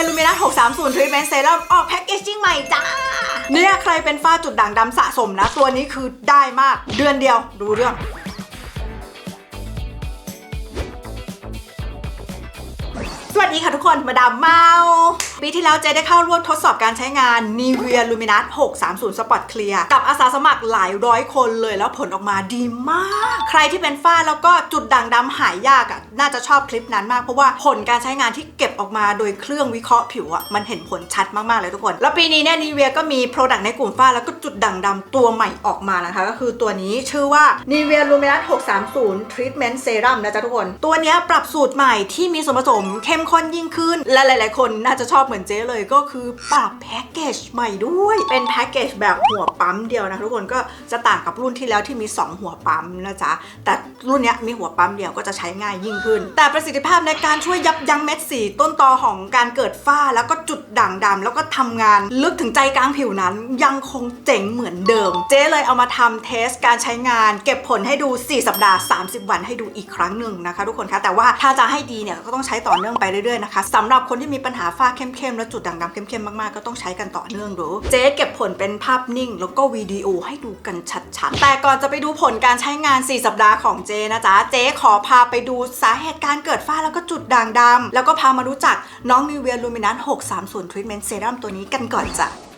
Nivea Lumina 630 Treatment Serum ออกแพ็กเกจจิ้งใหม่จ้า เนี่ยใครเป็นฝ้าจุดด่างดำสะสมนะ ตัวนี้คือได้มากเดือนเดียวดูเรื่องสวัสดีค่ะทุกคนมาดามเมา ปีที่แล้วเจได้เข้าร่วมทดสอบการใช้งาน Nivea Luminous 630 Spot Clear กับอาสาสมัครหลายร้อยคนเลยแล้วผลออกมาดีมาก ใครที่เป็นฝ้าแล้วก็จุดด่างดำหายยากอะ่ะน่าจะชอบคลิปนั้นมากเพราะว่าผลการใช้งานที่เก็บออกมาโดยเครื่องวิเคราะห์ผิวอะ่ะมันเห็นผลชัดมากๆเลยทุกคน แล้วปีนี้เนี่ย Nivea ก็มี Product ในกลุ่มฝ้าแล้วก็จุดด่างดำตัวใหม่ออกมานะคะ ก็คือตัวนี้ชื่อว่า Nivea Luminous 630 Treatment Serum นะจ๊ะทุกคน ตัวนี้ปรับสูตรใหม่ที่มีส่วนผสมเข้มข้นยิ่งขึ้นและหลาย ๆ คนน่าจะชอบเหมือนเจ๊เลยก็คือปรับแพ็กเกจใหม่ด้วย เป็นแพ็กเกจแบบหัวปั๊มเดียวนะทุกคนก็จะต่างกับรุ่นที่แล้วที่มี 2 หัวปั๊มนะจ๊ะ แต่รุ่นนี้มีหัวปั๊มเดียวก็จะใช้ง่ายยิ่งขึ้น แต่ประสิทธิภาพในการช่วยยับยั้งเม็ดสีต้นตอของการเกิดฝ้าแล้วก็จุดด่างดำแล้วก็ทำงานลึกถึงใจกลางผิวนั้น ยังคงเจ๋งเหมือนเดิม เจ๊เลยเอามาทำเทสการใช้งาน เก็บผลให้ดู 4 สัปดาห์ 30 วันให้ดูอีกครั้งหนึ่งนะคะ ทุกคนคะแต่ว่าถ้าจะให้ดีเนี่ยก็ต้องใช้ต่อเนื่องไปเรื่อยๆนะคะสำหรับคนที่มีปัญหาฝ้าเข้มๆและจุดด่างดำเข้มๆมากๆก็ต้องใช้กันต่อเนื่องดูเจ๊เก็บผลเป็นภาพนิ่ง แล้วก็วิดีโอให้ดูกันชัดๆ แต่ก่อนจะไปดูผลการใช้งาน 4 สัปดาห์ของเจนะจ๊ะ เจ๊ขอพาไปดูสาเหตุการเกิดฝ้าแล้วก็จุดด่างดำแล้วก็พามารู้จักน้องนิเวียลูมินัส630 Treatment Serum ตัวนี้กันก่อนจ้ะ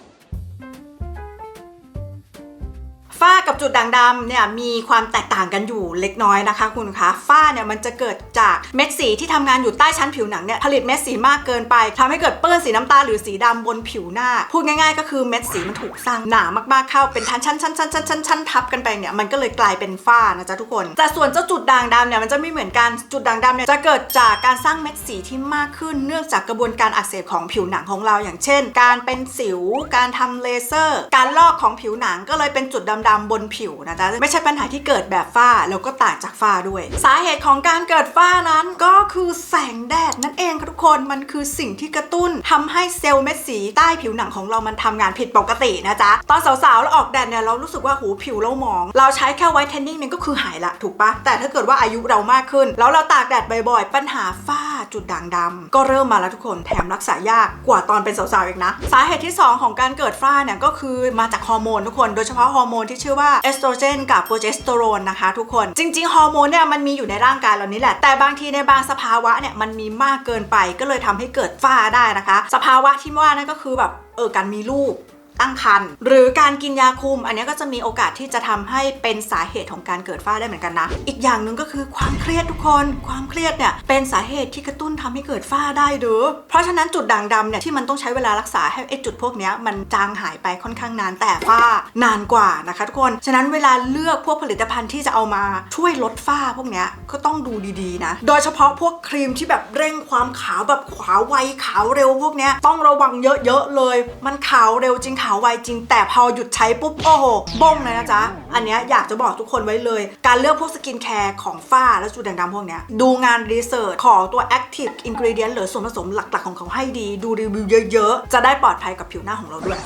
ฝ้ากับจุดด่างดำเนี่ยมีความแตกต่างกันอยู่เล็กน้อยนะคะ คุณคะฝ้าเนี่ยมันจะเกิดจากเม็ดสีที่ทำงานอยู่ใต้ชั้นผิวหนังเนี่ยผลิตเม็ดสีมากเกินไปทำให้เกิดเปื้อนสีน้ำตาลหรือสีดำบนผิวหน้า พูดง่ายๆ ก็คือเม็ดสีมันถูกสร้างหนามากๆเข้าเป็นชั้นชั้นชั้นชั้นชั้นชั้นชั้นทับกันไปเนี่ยมันก็เลยกลายเป็นฝ้านะจ๊ะทุกคน แต่ส่วนเจ้าจุดด่างดำเนี่ยมันจะไม่เหมือนกันจุดด่างดำเนี่ยจะเกิดจากการสร้างเม็ดสีที่มากขึ้น เนื่องจากกระบวนการอักเสบของผิวหนังของเราอย่างเช่น การเป็นสิว การทำเลเซอร์ การลอกของผิวหนังก็เลยเป็นจุดดำๆบนผิวนะจ๊ะไม่ใช่ปัญหาที่เกิดแบบฝ้าแล้วก็ต่างจากฝ้าด้วย สาเหตุของการเกิดฝ้านั้นก็คือแสงแดดนั่นเองค่ะทุกคนมันคือสิ่งที่กระตุ้นทำให้เซลล์เม็ดสีใต้ผิวหนังของเรามันทำงานผิดปกตินะจ๊ะตอนสาวๆเราออกแดดเนี่ยเรารู้สึกว่าหูผิวเราหมอง เราใช้แค่ไวท์เทนนิ่งนึงก็คือหายละถูกปะแต่ถ้าเกิดว่าอายุเรามากขึ้น แล้วเราตากแดดบ่อยๆ ปัญหาฝ้า จุดด่างดำก็เริ่มมาแล้วทุกคนแถมรักษายากกว่าตอนเป็นสาวๆอีกนะ สาเหตุที่ 2 ของการเกิดฝ้าเนี่ยก็คือมาจากฮอร์โมนทุกคนโดยเฉพาะฮอร์โมนที่ชื่อว่าเอสโตรเจนกับโปรเจสเตอโรนนะคะทุกคนจริงๆฮอร์โมนเนี่ยมันมีอยู่ในร่างกายเรานี่แหละ แต่บางทีในบางสภาวะเนี่ยมันมีมากเกินไปก็เลยทำให้เกิดฝ้าได้นะคะ สภาวะที่ว่านั่นก็คือแบบเออการมีลูก ตั้งครรภ์หรือการกินยาคุม อันนี้ก็จะมีโอกาสที่จะทำให้เป็นสาเหตุของการเกิดฝ้าได้เหมือนกันนะ อีกอย่างหนึ่งก็คือความเครียดทุกคน ความเครียดเนี่ยเป็นสาเหตุที่กระตุ้นทำให้เกิดฝ้าได้ด้อเพราะฉะนั้นจุดด่างดำเนี่ยที่มันต้องใช้เวลารักษาให้ไอ้จุดพวกนี้มันจางหายไปค่อนข้างนานแต่ฝ้านานกว่านะคะทุกคน ฉะนั้นเวลาเลือกพวกผลิตภัณฑ์ที่จะเอามาช่วยลดฝ้าพวกนี้ก็ต้องดูดีๆนะ โดยเฉพาะพวกครีมที่แบบเร่งความขาวแบบขาวไวขาวเร็วพวกนี้ต้องระวังเยอะๆเลย มันขาวเร็วจริงขาวไวจริง แต่พอหยุดใช้ปุ๊บโอ้โหบ้งเลยนะจ๊ะ อันเนี้ยอยากจะบอกทุกคนไว้เลย การเลือกพวกสกินแคร์ของฝ้าและจุดด่างดำพวกเนี้ยดูงานรีเสิร์ชขอตัว active ingredient หรือส่วนผสมหลักๆ ของเขาให้ดี ดูรีวิวเยอะๆ จะได้ปลอดภัยกับผิวหน้าของเราด้วย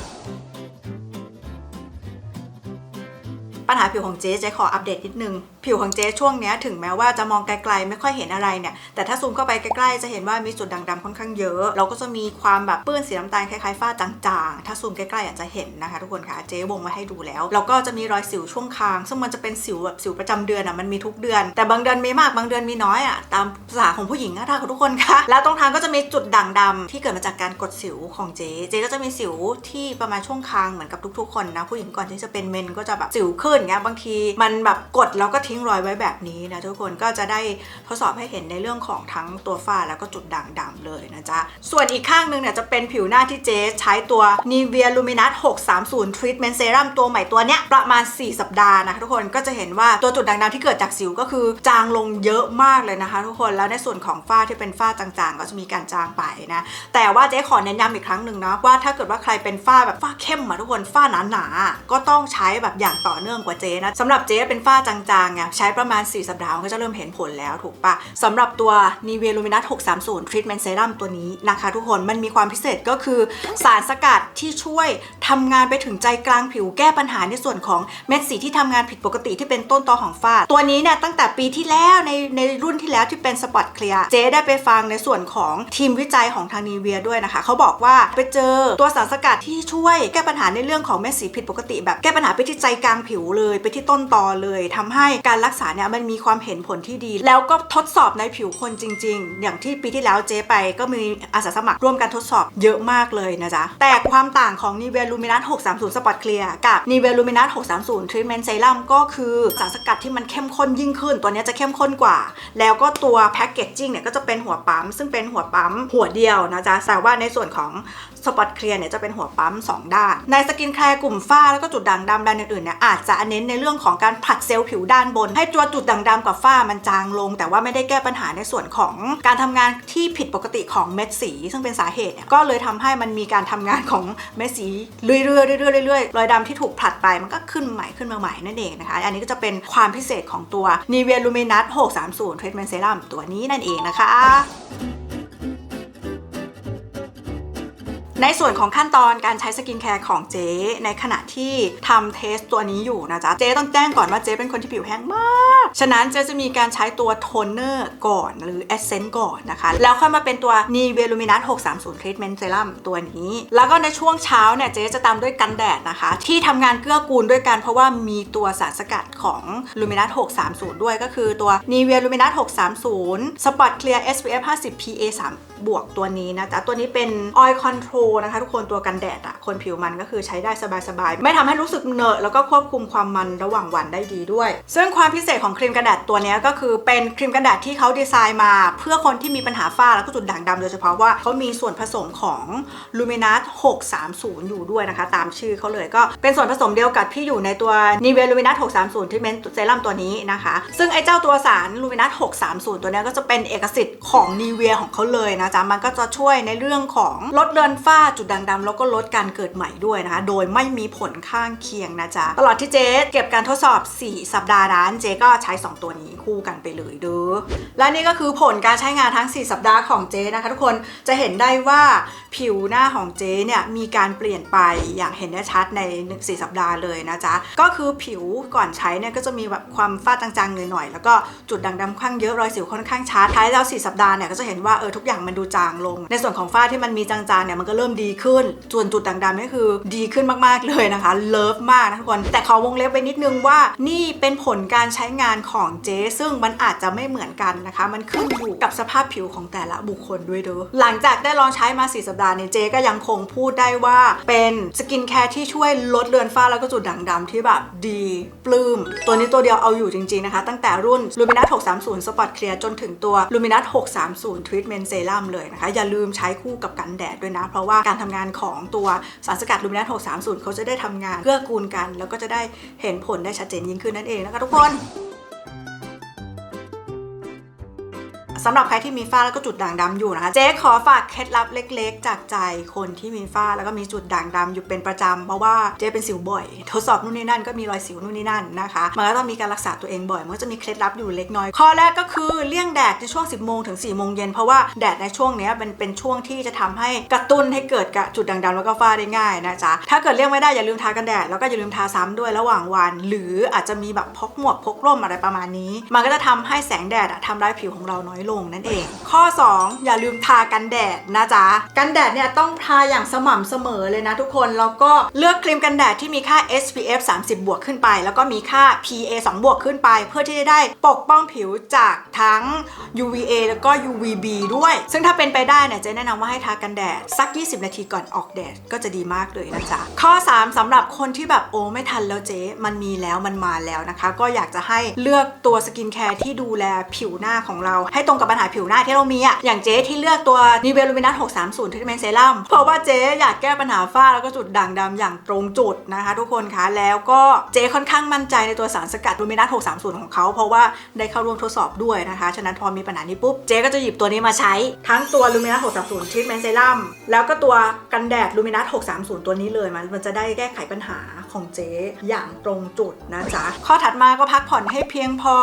ปัญหาผิวของเจ๊เจ๊ขออัปเดตนิดนึง ผิวของเจ๊ช่วงเนี้ยถึงแม้ว่าจะมองไกลๆไม่ค่อยเห็นอะไรเนี่ย แต่ถ้าซูมเข้าไปใกล้ๆจะเห็นว่ามีจุดด่างดำค่อนข้างเยอะ เราก็จะมีความแบบเปื้อนสีน้ำตาลคล้ายๆฝ้าจางๆ ถ้าซูมใกล้ๆอาจจะเห็นนะคะ ทุกคนค่ะเจ๊วงมาให้ดูแล้วแล้วก็จะมีรอยสิวช่วงคาง ซึ่งมันจะเป็นสิวแบบสิวประจำเดือนอะมันมีทุกเดือน แต่บางเดือนมีมากบางเดือนมีน้อยอะตามภาษาของผู้หญิงนะคะทุกคนค่ะแล้วตรงทางก็จะมีจุดด่างดำที่เกิดมาจากการกดสิวของเจ๊เจ๊ก็จะมีสิวที่ประมาณช่วงคางเหมือนกับทุกๆคนนะผู้หญิงก่อนที่จะเป็นเมนก็จะแบบสิวขึ้นเงี้ยบางทีมันแบบกดแล้วก็ทิ้งรอยไว้แบบนี้นะทุกคนก็จะได้ทดสอบให้เห็นในเรื่องของทั้งตัวฝ้าแล้วก็จุดด่างดำเลยนะจ๊ะ ส่วนอีกข้างหนึงเนี่ยจะเป็นผิวหน้าที่เจ๊ใช้ตัว Nivea Luminous 630 Treatment Serum ตัวใหม่ตัวเนี้ยประมาณ 4 สัปดาห์นะคะทุกคนก็จะเห็นว่าตัวจุดด่างดำที่เกิดจากสิวก็คือจางลงเยอะมากเลยนะคะ ทุกคนแล้วในส่วนของฝ้าที่เป็นฝ้าจางๆ ก็จะมีการจางไปนะ แต่ว่าเจ๊ขอเน้นย้ำอีกครั้งหนึ่งนะว่าถ้าเกิดว่าใครเป็นฝ้าแบบฝ้าเข้มอะทุกคนฝ้าหนาๆก็ต้องใช้แบบอย่างต่อเนื่องกว่าเจ๊นะสำหรับเจ๊เป็นฝ้าจางๆไงใช้ประมาณ 4 สัปดาห์ก็จะเริ่มเห็นผลแล้วถูกปะสำหรับตัว Nivea Luminous 630 Treatment Serum ตัวนี้นะคะ ทุกคนมันมีความพิเศษก็คือสารสกัดที่ช่วยทำงานไปถึงใจกลางผิวแก้ปัญหาในส่วนของเม็ดสีที่ทำงานผิดปกติที่เป็นต้นตอของฝ้า ตัวนี้เนี่ยตั้งแต่ปีที่แล้วในในรุ่นที่แล้วที่เป็นสปอตเคลียร์เจ๊ได้ไปฟังในส่วนของทีมวิจัยของทางนีเวียด้วยนะคะ เขาบอกว่าไปเจอตัวสารสกัดที่ช่วยแก้ปัญหาในเรื่องของเม็ดสีผิดปกติ แบบแก้ปัญหาไปที่ใจกลางผิวเลยไปที่ต้นตอเลยทำให้การรักษาเนี่ยมันมีความเห็นผลที่ดี แล้วก็ทดสอบในผิวคนจริง ๆ อย่างที่ปีที่แล้วเจ๊ไปก็มีอาสาสมัครร่วมกันทดสอบเยอะมากเลยนะจ๊ะ แต่ความต่างของ Nivea Luminous 630 Spot Clear กับ Nivea Luminous 630 Treatment Serum ก็คือสารสกัดที่มันเข้มข้นยิ่งขึ้น ตัวนี้จะเข้มข้นกว่า แล้วก็ตัวแพคเกจจิ้งเนี่ยก็จะเป็นหัวปั๊ม ซึ่งเป็นหัวปั๊มหัวเดียวนะจ๊ะแต่ว่าในส่วนของ สปอตเคลียร์เนี่ยจะเป็นหัวปั๊ม 2 ด้าน ในสกินแคร์กลุ่มฝ้าแล้วก็จุดด่างดำด้านอื่นๆเนี่ยอาจจะเน้นในเรื่องของการผลัดเซลล์ผิวด้านบน ให้ตัวจุดด่างดำกับฝ้ามันจางลง แต่ว่าไม่ได้แก้ปัญหาในส่วนของการทำงานที่ผิดปกติของเม็ดสี ซึ่งเป็นสาเหตุเนี่ยก็เลยทำให้มันมีการทำงานของเม็ดสีเรื่อยๆเรื่อยๆเรื่อยๆรอยดำที่ถูกผลัดไปมันก็ขึ้นใหม่ขึ้นมาใหม่นั่นเองนะคะ อันนี้ก็จะเป็นความพิเศษของตัว Nivea Luminous 630 Treatment Serum ตัวนี้นั่นเองนะคะ ในส่วนของขั้นตอนการใช้สกินแคร์ของเจ๊ในขณะที่ทำเทสตัวนี้อยู่นะจ๊ะ เจ๊ต้องแจ้งก่อนว่าเจ๊เป็นคนที่ผิวแห้งมาก ฉะนั้นเจ๊จะมีการใช้ตัวโทนเนอร์ก่อนหรือเอเซนต์ก่อนนะคะ แล้วค่อยมาเป็นตัว Nivea Luminous 630 Treatment Serum ตัวนี้ แล้วก็ในช่วงเช้าเนี่ยเจ๊จะตามด้วยกันแดดนะคะ ที่ทำงานเกื้อกูลด้วยกันเพราะว่ามีตัวสารสกัดของ Luminous 630 ด้วยก็คือตัว Nivea Luminous 630 Spot Clear SPF 50 PA 3บวกตัวนี้นะจ๊ะตัวนี้เป็น Oil Control นะคะทุกคนตัวกันแดดอะคนผิวมันก็คือใช้ได้สบายๆ ไม่ทำให้รู้สึกเหนอะแล้วก็ควบคุมความมันระหว่างวันได้ดีด้วย ซึ่งความพิเศษของครีมกันแดดตัวนี้ก็คือเป็นครีมกันแดดที่เขาดีไซน์มา เพื่อคนที่มีปัญหาฝ้าแล้วก็จุดด่างดำโดยเฉพาะว่าเขามีส่วนผสมของ Luminous 630 อยู่ด้วยนะคะ ตามชื่อเขาเลยก็เป็นส่วนผสมเดียวกับที่อยู่ในตัว Nivea Luminous 630 ที่เป็นเซรั่มตัวนี้นะคะ ซึ่งไอ้เจ้าตัวสาร Luminous 630 ตัวนี้ก็จะเป็นเอกสิทธิ์ของ Nivea ของเขาเลยนะจ๊ะมันก็จะช่วยในเรื่องของลดเลือนฝ้าจุดด่างดำแล้วก็ลดการเกิดใหม่ด้วยนะคะ โดยไม่มีผลข้างเคียงนะจ๊ะ ตลอดที่เจ๊เก็บการทดสอบ 4 สัปดาห์นั้น เจ๊ก็ใช้ 2 ตัวนี้คู่กันไปเลยเด้อ และนี่ก็คือผลการใช้งานทั้ง 4 สัปดาห์ของเจ๊นะคะทุกคน จะเห็นได้ว่าผิวหน้าของเจ๊เนี่ยมีการเปลี่ยนไปอย่างเห็นได้ชัดใน 1 4 สัปดาห์เลยนะจ๊ะ ก็คือผิวก่อนใช้เนี่ยก็จะมีแบบความฝ้าจางๆหน่อยๆแล้วก็จุดด่างดำค้างเยอะรอยสิวค่อนข้างชัดท้ายแล้ว4สัปดาห์เนี่ยก็จะเห็นว่าเออทุกอย่างมันดูจางลง ในส่วนของฝ้าที่มันมีจางๆเนี่ยมันก็เริ่มดีขึ้นส่วนจุดด่างดำนี่คือดีขึ้นมากๆเลยนะคะ เลิฟมากนะทุกคน แต่ขอวงเล็บไปนิดนึงว่านี่เป็นผลการใช้งานของเจ๊ซึ่งมันอาจจะไม่เหมือนกันนะคะ มันขึ้นอยู่กับสภาพผิวของแต่ละบุคคลด้วยเด้อหลังจากได้ลองใช้มา4สัปดาห์เนี่ยเจ๊ก็ยังคงพูดได้ว่า เป็นสกินแคร์ที่ช่วยลดเลือนฝ้าแล้วก็จุดด่างดำที่แบบดีปลื้มตัวนี้ตัวเดียวเอาอยู่จริงๆนะคะ ตั้งแต่รุ่น Luminous 630 Spot Clear จนถึงตัว Luminous 630 Treatment Serum เลยนะคะอย่าลืมใช้คู่กับกันแดดด้วยนะ เพราะว่าการทำงานของตัวสารสกัดลูมินาโท630เขาจะได้ทำงานเพื่อกูลกัน แล้วก็จะได้เห็นผลได้ชัดเจนยิ่งขึ้นนั่นเองนะคะทุกคน สำหรับใครที่มีฝ้าแล้วก็จุดด่างดำอยู่นะคะ เจ๊ขอฝากเคล็ดลับเล็ก ๆ จากใจคนที่มีฝ้าแล้วก็มีจุดด่างดำอยู่เป็นประจำเพราะว่าเจ๊เป็นสิวบ่อย ทดสอบนู่นนี่นั่นก็มีรอยสิวนู่นนี่นั่นนะคะมันก็ต้องมีการรักษาตัวเองบ่อยมันก็จะมีเคล็ดลับอยู่เล็กน้อยข้อแรกก็คือเลี่ยงแดดในช่วง 10โมงถึง4โมงเย็นเพราะว่าแดดในช่วงนี้เป็นเป็นช่วงที่จะทำให้กระตุ้นให้เกิดกระจุดด่างดำแล้วก็ฝ้าได้ง่ายนะจ๊ะถ้าเกิดเลี่ยงไม่ได้อย่าลืมทากันแดดแล้วก็อย่าลืมทาซ้ำด้วยระหว่างวัน หรืออาจจะมีแบบพกหมวกพกร่มอะไรประมาณนี้ มันก็จะทำให้แสงแดดอะทำร้ายผิวของเราน้อยลงนั่นเอง ข้อ 2 อย่าลืมทากันแดดนะจ๊ะ กันแดดเนี่ยต้องทาอย่างสม่ำเสมอเลยนะทุกคน แล้วก็เลือกครีมกันแดดที่มีค่า SPF 30 บวกขึ้นไป แล้วก็มีค่า PA 2 บวกขึ้นไป เพื่อที่จะได้ปกป้องผิวจากทั้ง UVA แล้วก็ UVB ด้วย ซึ่งถ้าเป็นไปได้เนี่ยเจะแนะนำว่าให้ทากันแดดสัก 20 นาทีก่อนออกแดดก็จะดีมากเลยนะจ๊ะ ข้อ 3สำหรับคนที่แบบโอ้ไม่ทันแล้วเจ๊มันมีแล้วมันมาแล้วนะคะ ก็อยากจะให้เลือกตัวสกินแคร์ที่ดูแลผิวหน้าของเราให้ตรงกับกับปัญหาผิวหน้าที่เรามีอะอย่างเจ๊ที่เลือกตัว n i v e l Luminous 630 Treatment Serum เพราะว่าเจ๊อยากแก้ปัญหาฝ้าแล้วก็จุดด่างดำอย่างตรงจุดนะคะ ทุกคนคะแล้วก็เจ๊ค่อนข้างมั่นใจในตัวสารสกัด Luminous 630 ของเขา เพราะว่าได้เข้าร่วมทดสอบด้วยนะคะ ฉะนั้นพอมีปัญหานี้ปุ๊บเจ๊ก็จะหยิบตัวนี้มาใช้ทั้งตัว Luminous 630 Treatment Serum แล้วก็ตัวกันแดด Luminous 630 ตัวนี้เลยมันมันจะได้แก้ไขปัญหาของเจ๊อย่างตรงจุดนะจ๊ะข้อถัดมาก็พักผ่อนให้เพียงพอ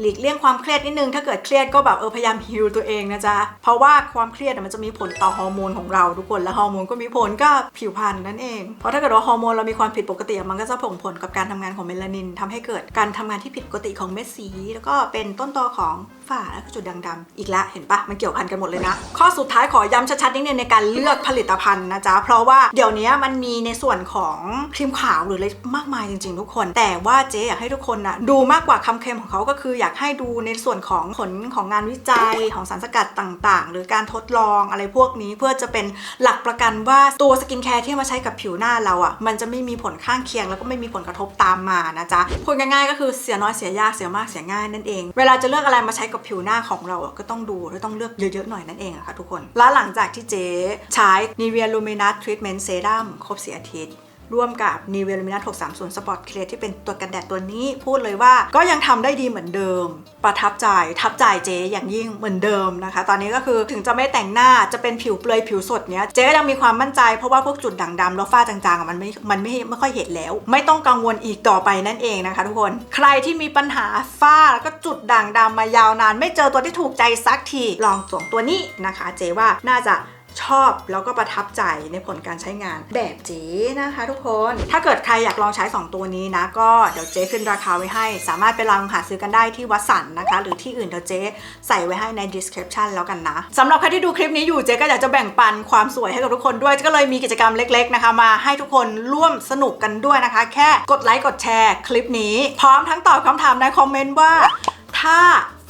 หลีกเลี่ยงความเครียดนิดนึงถ้าเกิดเครียดก็แบบเออพยายามฮิลตัวเองนะจ๊ะ เพราะว่าความเครียดมันจะมีผลต่อฮอร์โมนของเราทุกคนและฮอร์โมนก็มีผลกับผิวพรรณนั่นเอง เพราะถ้าเกิดว่าฮอร์โมนเรามีความผิดปกติมันก็จะส่งผลกับการทำงานของเมลานินทำให้เกิดการทำงานที่ผิดปกติของเม็ดสี แล้วก็เป็นต้นตอของฝ้าและก็จุดด่างดำอีกแล้วเห็นปะมันเกี่ยวพันกันหมดเลยนะ ข้อสุดท้ายขอย้ำชัดๆนิดนึงในการเลือกผลิตภัณฑ์นะจ๊ะ เพราะว่าเดี๋ยวนี้มันมีในส่วนของครีมขาวหรืออะไรมากมายจริงๆทุกคน แต่ว่าเจ๊อยากให้ทุกคนนะดูมากกว่าคำเคลมของเขาก็คืออยากให้ดูในส่วนของผลของงานวิจัยของสารสกัดต่างๆ หรือการทดลองอะไรพวกนี้เพื่อจะเป็นหลักประกันว่าตัวสกินแคร์ที่มาใช้กับผิวหน้าเราอะ่ะมันจะไม่มีผลข้างเคียงแล้วก็ไม่มีผลกระทบตามมานะจ๊ะพูดง่ายๆก็คือเสียน้อยเสียยากเสียมากเสียง่ายนั่นเอง เวลาจะเลือกอะไรมาใช้กับผิวหน้าของเราอะก็ต้องดูและต้องเลือกเยอะๆหน่อยนั่นเองอะค่ะทุกคน แล้วหลังจากที่เจ๊ใช้ Nivea Luminous Treatment Serum ครบ4อาทิตย์ ร่วมกับ n i v e l Luminous 630 Sport Clear ที่เป็นตัวกันแดดตัวนี้พูดเลยว่าก็ยังทำได้ดีเหมือนเดิม ประทับใจทับใจเจ๊อย่างยิ่งเหมือนเดิมนะคะ ตอนนี้ก็คือถึงจะไม่แต่งหน้าจะเป็นผิวเปลือยผิวสดเนี้ยเจ๊ก็ยังมีความมั่นใจเพราะว่าพวกจุดด่างดำแล้วฝ้าจางๆมันไม่มันไม่ไม่ค่อยเห็นแล้ว ไม่ต้องกังวลอีกต่อไปนั่นเองนะคะ ทุกคนใครที่มีปัญหาฝ้าแล้วก็จุดด่างดำมายาวนาน ไม่เจอตัวที่ถูกใจสักทีลองสวมตัวนี้นะคะ เจ๊ว่าน่าจะ ชอบแล้วก็ประทับใจในผลการใช้งานแบบเจ๊นะคะทุกคน ถ้าเกิดใครอยากลองใช้ 2 ตัวนี้นะ ก็เดี๋ยวเจ๊ขึ้นราคาไว้ให้ สามารถไปลองหาซื้อกันได้ที่วัสันนะคะ หรือที่อื่นเดี๋ยวเจ๊ใส่ไว้ให้ใน description แล้วกันนะสำหรับใครที่ดูคลิปนี้อยู่เจ๊ก็อยากจะแบ่งปันความสวยให้กับทุกคนด้วยก็เลยมีกิจกรรมเล็ก ๆนะคะ มาให้ทุกคนร่วมสนุกกันด้วยนะคะ แค่กดไลค์กดแชร์คลิปนี้ พร้อมทั้งตอบคำถามในคอมเมนต์ว่า ถ้า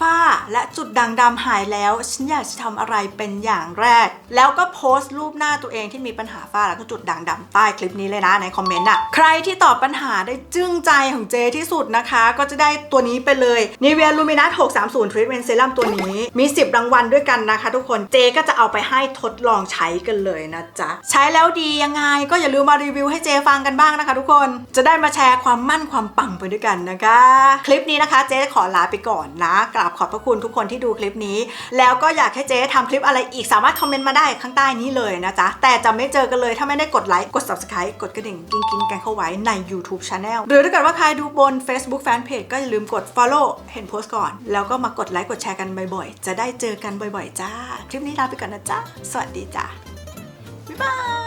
ฝ้าและจุดด่างดำหายแล้ว ฉันอยากจะทำอะไรเป็นอย่างแรก แล้วก็โพสต์รูปหน้าตัวเองที่มีปัญหาฝ้าแล้วก็จุดด่างดำใต้คลิปนี้เลยนะในคอมเมนต์อะ ใครที่ตอบปัญหาได้จึ้งใจของเจที่สุดนะคะ ก็จะได้ตัวนี้ไปเลย Nivea Luminous 630 Treatment Serum ตัวนี้มี 10 รางวัลด้วยกันนะคะ ทุกคนเจก็จะเอาไปให้ทดลองใช้กันเลยนะจ๊ะใช้แล้วดียังไงก็อย่าลืมมารีวิวให้เจฟังกันบ้างนะคะ ทุกคนจะได้มาแชร์ความมั่นความปังไปด้วยกันนะคะ คลิปนี้นะคะเจขอลาไปก่อนนะกราบขอบพระคุณทุกคนที่ดูคลิปนี้ แล้วก็อยากให้เจ๊ทำคลิปอะไรอีกสามารถคอมเมนต์มาได้ข้างใต้นี้เลยนะจ๊ะ แต่จะไม่เจอกันเลยถ้าไม่ได้กดไลค์ กด subscribe กดกระดิ่งกิ้งกิ้งกันเข้าไว้ใน YouTube Channel หรือถ้าเกิดว่าใครดูบน Facebook Fanpage ก็อย่าลืมกด follow เห็นโพสต์ก่อน แล้วก็มากดไลค์กดแชร์กันบ่อยๆ จะได้เจอกันบ่อยๆ จ้า คลิปนี้ลาไปก่อนนะจ๊ะ สวัสดีจ้าบ๊ายบาย